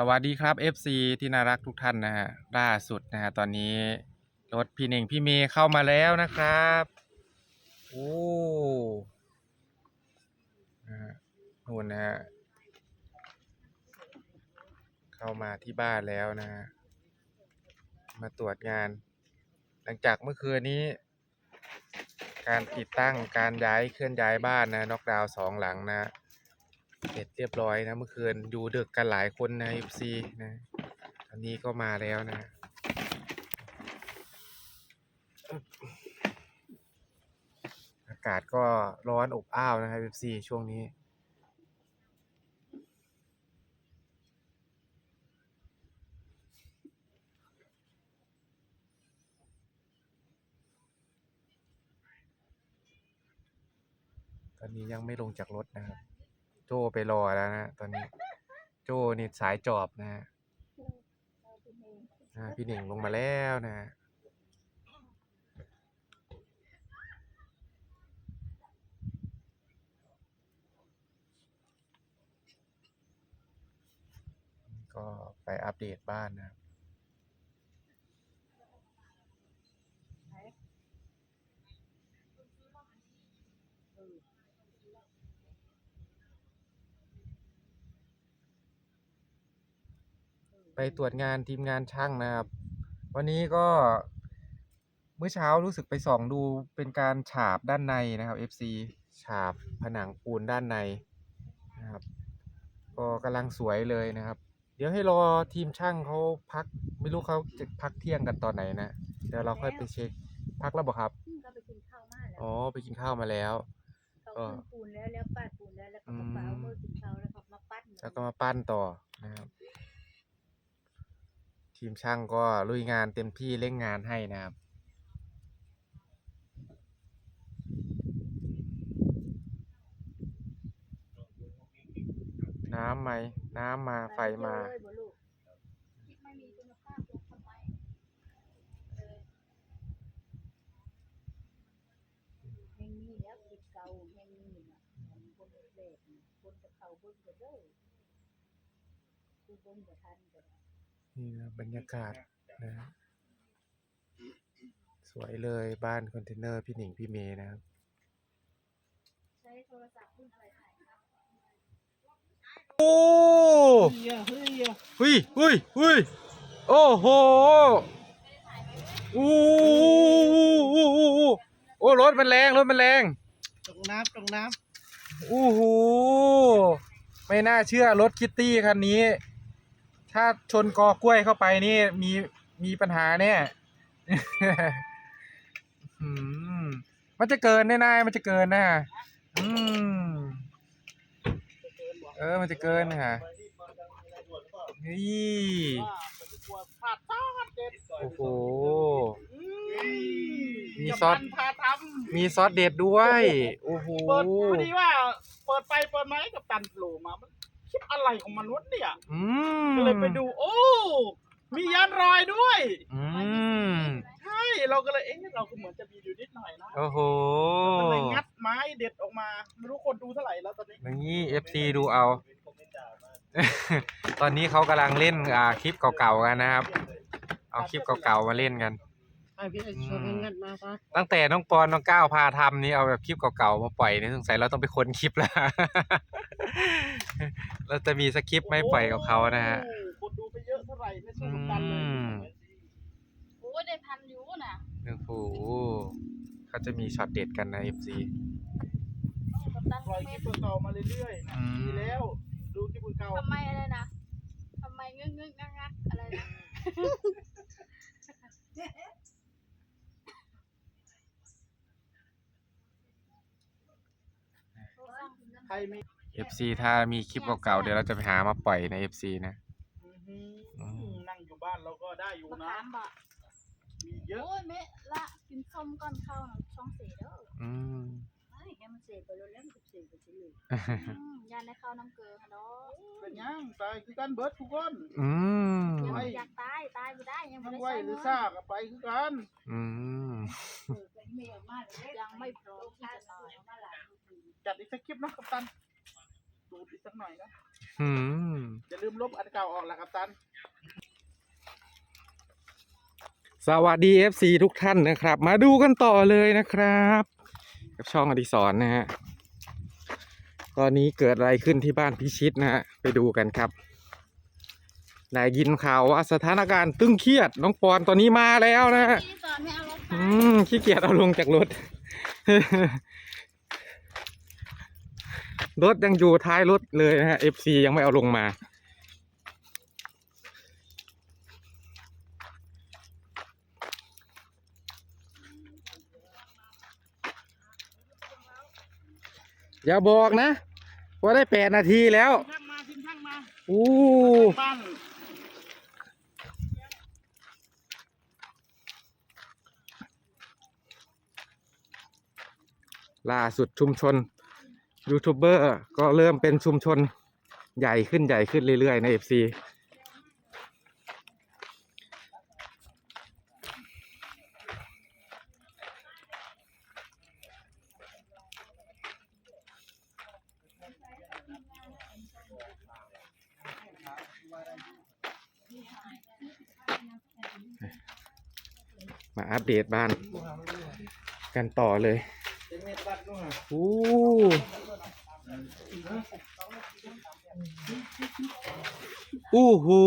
สวัสดีครับ FC ที่น่ารักทุกท่านนะฮะล่าสุดนะฮะตอนนี้รถพี่เน่งพี่เมย์เข้ามาแล้วนะครับโอ้นะฮะนู่นนะฮะเข้ามาที่บ้านแล้วนะฮะมาตรวจงาน หลังจากเมื่อคืนนี้ การติดตั้งการย้ายเคลื่อนย้ายบ้านนะน็อกดาวสองหลังนะ เสร็จเรียบร้อยนะเมื่อคืนอยู่ดึกกันหลายคนนะ FC นะอันนี้ก็มาแล้วนะอากาศก็ร้อนอบอ้าวนะครับ FC ช่วงนี้ตอนนี้ยังไม่ลงจากรถนะครับ โจไปรอแล้วนะตอนนี้ โจนี่สายจอบนะฮะอ่าพี่หนึ่งลงมาแล้วนะฮะก็ไปอัปเดตบ้านนะครับ ไปตรวจงานทีมงานช่างนะครับ วันนี้ก็เมื่อเช้ารู้สึกไปส่องดูเป็นการฉาบด้านในนะครับ FC ฉาบผนังปูนด้านในนะครับ ก็กำลังสวยเลยนะครับ เดี๋ยวให้รอทีมช่างเขาพัก ไม่รู้เขาจะพักเที่ยงกันตอนไหนนะ เดี๋ยวเราค่อยไปเช็คพักแล้วบอกครับอืมก็ไปกินข้าวมาแล้วอ๋อไปกินข้าวมาแล้ว เขาขึ้นปูนแล้วแล้วปาดปูนแล้วแล้วก็มาเปล่าอืมเมื่อกินข้าวแล้วเขามาปั้นแล้วก็มาปั้นต่อนะครับ ทีมช่างก็ลุยงานเต็มที่เร่งงานให้นะครับน้ำไหมน้ำมาไฟมาเลยบ่ลูกไม่มีคุณภาพทำไมเออแห่งนี้แล้วคือเก่าแห่งนี้นะมันบนเล็กๆนจะเข้าบนก็เด้อคือบนก็ทันก็ได้ นี่นะบรรยากาศนะฮะสวยเลยบ้านคอนเทนเนอร์พี่หนิงพี่เมย์นะครับใช้โทรศัพท์รุ่นอะไรถ่ายครับโอ้เฮียเฮ้ยเฮ้ยเฮ้ยเฮ้ยโอ้โหอู้อู้อู้อู้อู้โอ้รถมันแรงรถมันแรงตกน้ำตกน้อู้หูไม่น่าเชื่อรถคิตตี้คันนี้ ถ้าชนกอกล้วยเข้าไปนี่มีมีปัญหาแน่มันจะเกินแน่นายมันจะเกินนะอืมเออ มันจะเกินนะฮะนี่โอ้โห มีซอสมีซอสเด็ดด้วย โอ้โหเปิดพอดีว่า เปิดไปเปิดไหมกับตันโผล่มามัน อะไรของมันวะเนี่ยอืมก็เลยไปดู โอ้ มียันรอยด้วย อืมใช่ เราก็เลย เอ๊ะ เราก็เหมือนจะมีอยู่นิดหน่อยนะโอ้โหก็เลยงัดไม้เด็ดออกมา ไม่รู้คนดูเท่าไหร่แล้วตอนนี้อย่างนี้ FC ดูเอา ตอนนี้เขากำลังเล่นอ่าคลิปเก่าๆกันนะครับ เอาคลิปเก่าๆมาเล่นกัน ไอพี่ไอชวนงัดมาปะตั้งแต่น้องปอนน้องก้าวพาทำนี่เอาแบบคลิปเก่าๆมาปล่อยนี่สงสัยเราต้องไปค้นคลิปแล้ว เราจะมีสคริปต์ไม่ปล่อยกับเขานะฮะโอ้คนดูไปเยอะเท่าไหร่ไม่อืใช่ลูกดันเลยมโอ้ยได้พันอยู่น่ะโอ้โหเขาจะมีช็อตเด็ดกันนะ FC กับตันปล่อยคเมลิตปเก่าๆมาเรื่อยๆนะอืม ดีแล้ว ดูคลิปเก่าทำไมอะไรนะทำไมงึกงึกงักงักอะไรนะใครมี FC ถ้ามีคลิปเก่าๆเดี๋ยวเราจะไปหามาปล่อยใน FC นะ อื้อหืออืมนั่งอยู่บ้านเราก็ได้อยู่มะนะ ขามบ่มีเยอะ โอ้ยเมะละกินส้มก้อนข้าวน่ะช่องเสียเด้ออืม ไอ้แกมันเสียไปแล้วแล้วมันก็เสียไปสิเลยอืมยานในข้าวน้ำเกลือค่ะเนาะเป็นยังตายคือกันเบิร์ดทุกคนอืม ยังไม่ไม่อยากตายตายไม่ได้ยังไม่ทั้งได้ไหวใช้หรือเงินซากอะไปคือกันอืมยังไม่พร้อมที่จะตายจัดอีกสักคลิปเนาะกัปตัน ตูดอีกสักหน่อยนะอืมอย่าลืมลบอันเก่าออกละกัปตันสวัสดี FC ทุกท่านนะครับ มาดูกันต่อเลยนะครับ กับช่องอดิศรนะฮะตอนนี้เกิดอะไรขึ้นที่บ้านพิชิตนะฮะไปดูกันครับนายยินข่าวว่าสถานการณ์ตึงเครียดน้องปอนตอนนี้มาแล้วนะฮะที่สอนไม่เอารถไปอืมขี้เกียจเอาลงจากรถ รถยังอยู่ท้ายรถเลยนะฮะ FC ยังไม่เอาลงมา อย่าบอกนะ ว่าได้แปดนาทีแล้วช่างมาทีมช่างมาอู้บ้านล่าสุดชุมชน ยูทูบเบอร์ก็เริ่มเป็นชุมชนใหญ่ขึ้นใหญ่ขึ้นเรื่อยๆ ใน FC มาอัปเดตบ้าน กันต่อเลยโอ้ อู้หู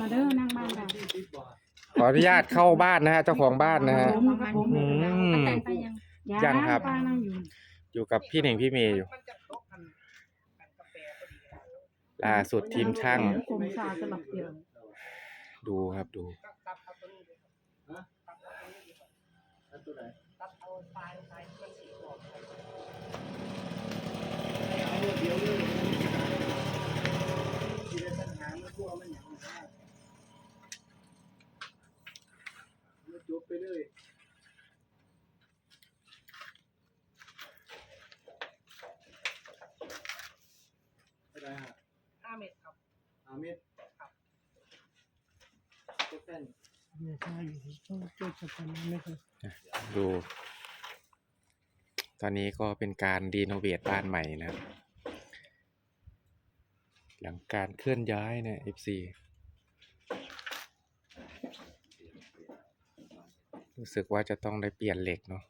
มาเด้อนั่งบ้านเราขออนุญาตเข้าบ้านนะฮะเจ้าของบ้านนะฮะ ผมครับผมอืม แต่งไปยังยังครับ ป้านั่งอยู่อยู่กับพี่เหน่งพี่เมย์อยู่ล่าสุดทีมช่างผมชาสลับเดียวดูครับดู จบไปเลยอะไรฮะห้าเมตรครับห้าเมตรครับเส้นดู ตอนนี้ก็เป็นการรีโนเวทบ้านใหม่นะครับ หลังการเคลื่อนย้ายเนี่ย FC รู้สึกว่าจะต้องได้เปลี่ยนเหล็กเนาะ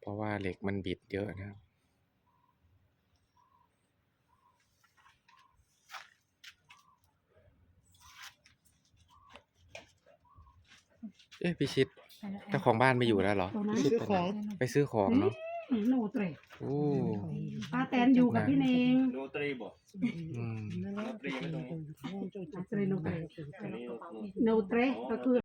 เพราะว่าเหล็กมันบิดเยอะนะครับเอ๊ะพิชิตเจ้าของบ้านไม่อยู่แล้วเหรอตัวนั้นพิชิตไปไหนไปซื้อของเนาะ โนเตรโอ้ป้าแตนอยู่กับพี่เนงโนตรีบอกอืม โนตรีไม่ตรงนี้อาเตรโนเตรอันนี้โนตรีโนเตรก็คือ